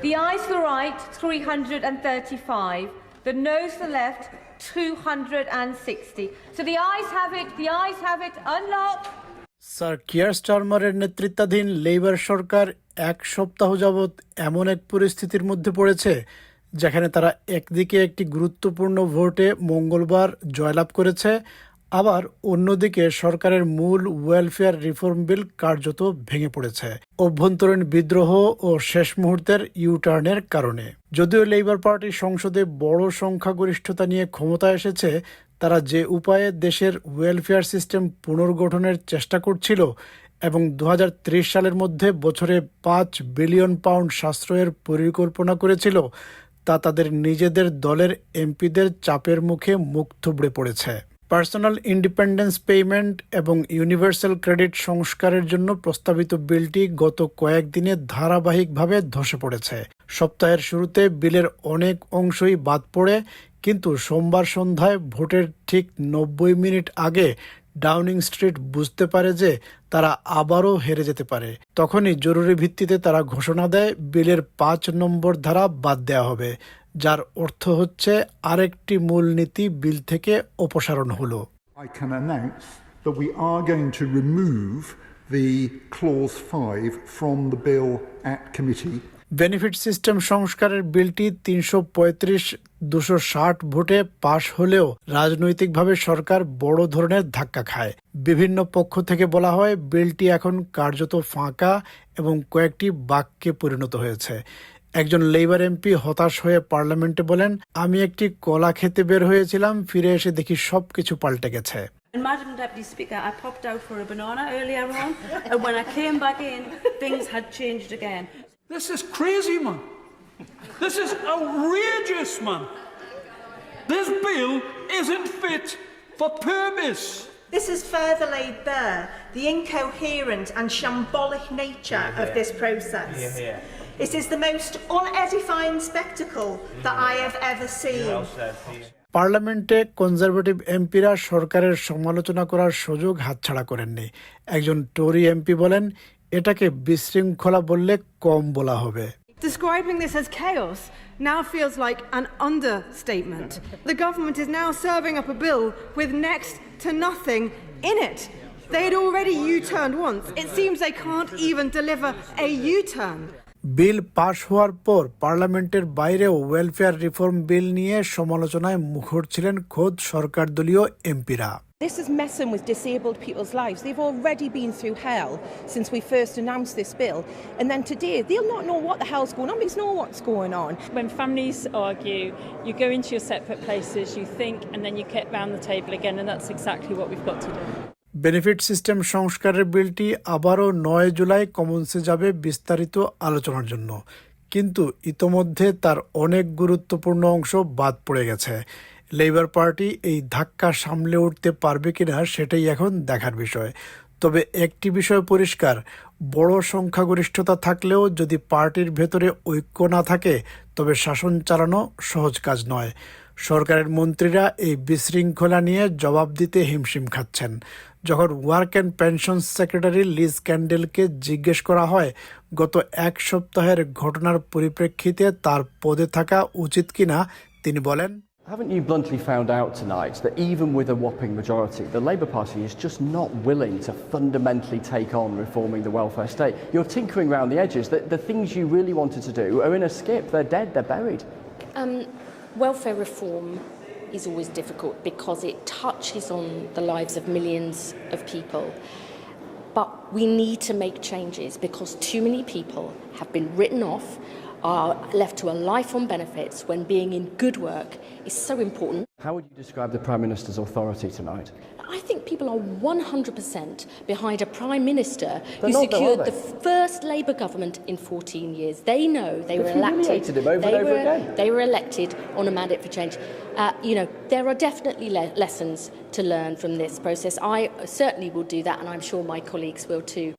The ayes the right, 335. The noes the left, 260. So the ayes have it, the ayes have it. Unlock. Sir Keir স্টারমারের নেতৃত্বাধীন Labour সরকার এক সপ্তাহ যাবৎ এমন এক পরিস্থিতির মধ্যে পড়েছে যেখানে তারা একদিকে একটি গুরুত্বপূর্ণ ভোটে মঙ্গলবার জয়লাভ করেছে আবার অন্যদিকে সরকারের মূল ওয়েলফেয়ার রিফর্ম বিল কার্যত ভেঙে পড়েছে। অভ্যন্তরীণ বিদ্রোহ ও শেষ মুহূর্তের ইউটার্নের কারণে। যদিও লেবার পার্টি সংসদে বড় সংখ্যাগরিষ্ঠতা নিয়ে ক্ষমতায় এসেছে, তারা যে উপায়ে দেশের ওয়েলফেয়ার সিস্টেম পুনর্গঠনের চেষ্টা করছিল এবং দু হাজার ত্রিশ সালের মধ্যে বছরে পাঁচ বিলিয়ন পাউন্ড সাশ্রয়ের পরিকল্পনা করেছিল, তা তাদের নিজেদের দলের এমপিদের চাপের মুখে মুখ থুবড়ে পড়েছে। পার্সোনাল ইন্ডিপেন্ডেন্স পেমেন্ট এবং ইউনিভার্সাল ক্রেডিট সংস্কারের জন্য প্রস্তাবিত বিলটি গত কয়েকদিনে ধারাবাহিকভাবে ধসে পড়েছে। সপ্তাহের শুরুতে বিলের অনেক অংশই বাদ পড়ে, কিন্তু সোমবার সন্ধ্যায় ভোটের ঠিক নব্বই মিনিট আগে ডাউনিং স্ট্রিট বুঝতে পারে যে তারা আবারও হেরে যেতে পারে। তখনই জরুরি ভিত্তিতে তারা ঘোষণা দেয়, বিলের পাঁচ নম্বর ধারা বাদ দেওয়া হবে। যার অর্থ হচ্ছে আরেকটি মূলনীতি বিল থেকে অপসারণ হলো। I can announce that we are going to remove the clause 5 from the bill at committee. Benefit system সংস্কারের বিলটি তিনশো পঁয়ত্রিশ দুশো ষাট ভোটে পাশ হলেও রাজনৈতিকভাবে সরকার বড় ধরনের ধাক্কা খায়। বিভিন্ন পক্ষ থেকে বলা হয় বিলটি এখন কার্যত ফাঁকা এবং কয়েকটি বাক্যে পরিণত হয়েছে। একজন লেবার এমপি হতাশ হয়ে পার্লামেন্টে বলেন আমি একটি কলা খেতে বের হয়েছিলাম ফিরে এসে দেখি সবকিছু পাল্টে গেছে And Madam Deputy Speaker, I popped out for a banana earlier on, and when I came back in, things had changed again. This is crazy, man. This is outrageous, man. This bill isn't fit for purpose. This has further laid bare the incoherent and shambolic nature of this process. It is the most unedifying spectacle that I have ever seen. পার্লামেন্টে conservative এমপিরা সরকারের সমালোচনা করার সুযোগ হাতছাড়া করেননি একজন টোরি MP বলেন এটাকে বিশৃঙ্খলা বললে কম বলা হবে Describing this as chaos now feels like an understatement. The government is now serving up a bill with next to nothing in it. They had already U turned once. It seems they can't even deliver a U turn. বিল পাশ হওয়ার পর পার্লামেন্টের বাইরেও welfare reform বিল নিয়ে সমালোচনায় মুখর ছিলেন খোদ সরকার দলীয় এমপিরা This is messing with disabled people's lives. They've already been through hell since we first announced this bill. And then today, they'll not know what the hell's going on. Because know what's going on. When families argue, you go into your separate places, you think, and then you get round the table again, and that's exactly what we've got to do. Benefit system সংস্কারের বিলটি আবারও নয় জুলাই কমন্সে যাবে বিস্তারিত আলোচনার জন্য। কিন্তু ইতোমধ্যে তার অনেক গুরুত্বপূর্ণ অংশ বাদ পড়ে গেছে। লেবার পার্টি এই ধাক্কা সামলে উঠতে পারবে কিনা সেটাই এখন দেখার বিষয়। তবে একটি বিষয় পরিষ্কার, বড় সংখ্যাগরিষ্ঠতা থাকলেও যদি পার্টির ভেতরে ঐক্য না থাকে, তবে শাসন চালানো সহজ কাজ নয়। সরকারের মন্ত্রীরা এই বিশৃঙ্খলা নিয়ে জবাব দিতে হিমশিম খাচ্ছেন। যখন work and pension secretary Liz ক্যান্ডেলকে জিজ্ঞেস করা হয় গত এক সপ্তাহের ঘটনার পরিপ্রেক্ষিতে তার পদে থাকা উচিত কিনা তিনি বলেন Haven't you bluntly found out tonight that even with a whopping majority, the Labour Party is just not willing to fundamentally take on reforming the welfare state? You're tinkering around the edges. The, the things you really wanted to do are in a skip. They're dead, they're buried. Um, welfare reform is always difficult because it touches on the lives of millions of people. But we need to make changes because too many people have been written off, are left to a life on benefits when being in good work is so important. How would you describe the Prime Minister's authority tonight? I think people are 100% behind a Prime Minister They're who not, though, secured the first Labour government in 14 years. They know they They've were elected. him over they and over were, again. They were elected on a mandate for change. Uh, you know, there are definitely le- lessons to learn from this process. I certainly will do that, and I'm sure my colleagues will too.